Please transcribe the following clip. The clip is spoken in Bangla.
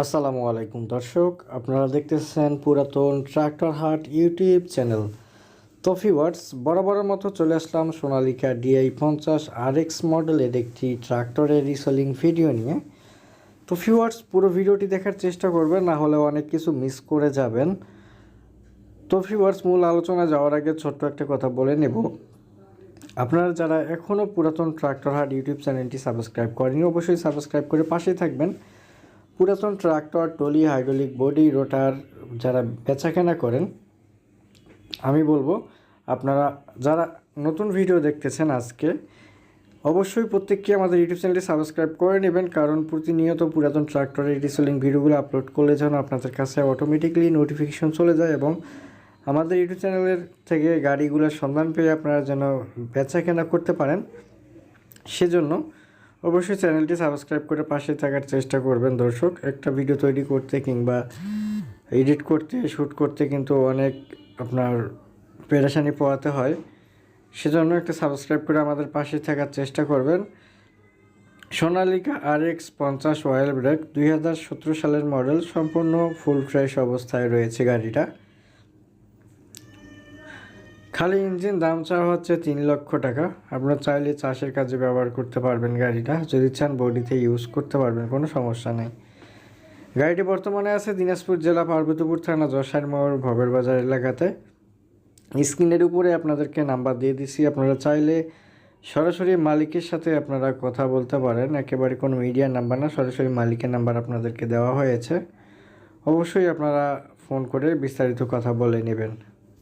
আসসালামু আলাইকুম, দর্শক। আপনারা দেখতেছেন পুরাতন ট্রাক্টর হাট ইউটিউব চ্যানেল। তো ভিউয়ার্স বরাবরের মতো চলে আসলাম সোনালিকা ডিআই পঞ্চাশ আর এক্স মডেলের একটি ট্রাক্টরের রিসেলিং ভিডিও নিয়ে। তো ভিউয়ার্স পুরো ভিডিওটি দেখার চেষ্টা করবেন, না হলে অনেক কিছু মিস করে যাবেন। তো ভিউয়ার্স মূল আলোচনা যাওয়ার আগে ছোট্ট একটা কথা বলে নেব। আপনারা যারা এখনও পুরাতন ট্রাক্টর হাট ইউটিউব চ্যানেলটি সাবস্ক্রাইব করেনি অবশ্যই সাবস্ক্রাইব করে পাশেই থাকবেন। পুরাতন tractor trolley hydraulic body, rotor যারা বেচাকেনা করেন, আমি বলব আপনারা যারা নতুন ভিডিও দেখতেছেন আজকে, অবশ্যই প্রত্যেককে আমাদের ইউটিউব চ্যানেলটি সাবস্ক্রাইব করে নেবেন, কারণ প্রতিনিয়ত পুরাতন ট্রাক্টরের রিসেলিং ভিডিওগুলো আপলোড করলে যেন আপনাদের কাছে অটোমেটিকলি নোটিফিকেশন চলে যায় এবং আমাদের ইউটিউব চ্যানেলের থেকে গাড়িগুলোর সন্ধান পেয়ে আপনারা যেন বেচা কেনা করতে পারেন। সেজন্য অবশ্যই চ্যানেলটি সাবস্ক্রাইব করে পাশে থাকার চেষ্টা করবেন, দর্শক। একটা ভিডিও তৈরি করতে কিংবা এডিট করতে শ্যুট করতে কিন্তু অনেক আপনার পেরেশানি পোয়াতে হয়। সেজন্য একটা সাবস্ক্রাইব করে আমাদের পাশে থাকার চেষ্টা করবেন। সোনালিকা আর এক্স পঞ্চাশ অয়েল ব্রেক দুই হাজার সতেরো সালের মডেল, সম্পূর্ণ ফুল ফ্রেশ অবস্থায় রয়েছে গাড়িটা। খালি ইঞ্জিন, দাম চাওয়া হচ্ছে তিন লক্ষ টাকা। আপনার চাইলে চাষের কাজে ব্যবহার করতে পারবেন গাড়িটা। যদি চান বডিতে ইউজ করতে পারবেন, কোনো সমস্যা নেই। গাড়িটি বর্তমানে আছে দিনাজপুর জেলা পার্বতীপুর থানা, যশার মোড়, ভবের বাজার এলাকাতে। স্ক্রিনের উপরে আপনাদেরকে নাম্বার দিয়ে দিছি। আপনারা চাইলে সরাসরি মালিকের সাথে আপনারা কথা বলতে পারেন। একেবারে কোনো মিডিয়ার নাম্বার না, সরাসরি মালিকের নাম্বার আপনাদেরকে দেওয়া হয়েছে। অবশ্যই আপনারা ফোন করে বিস্তারিত কথা বলে নেবেন।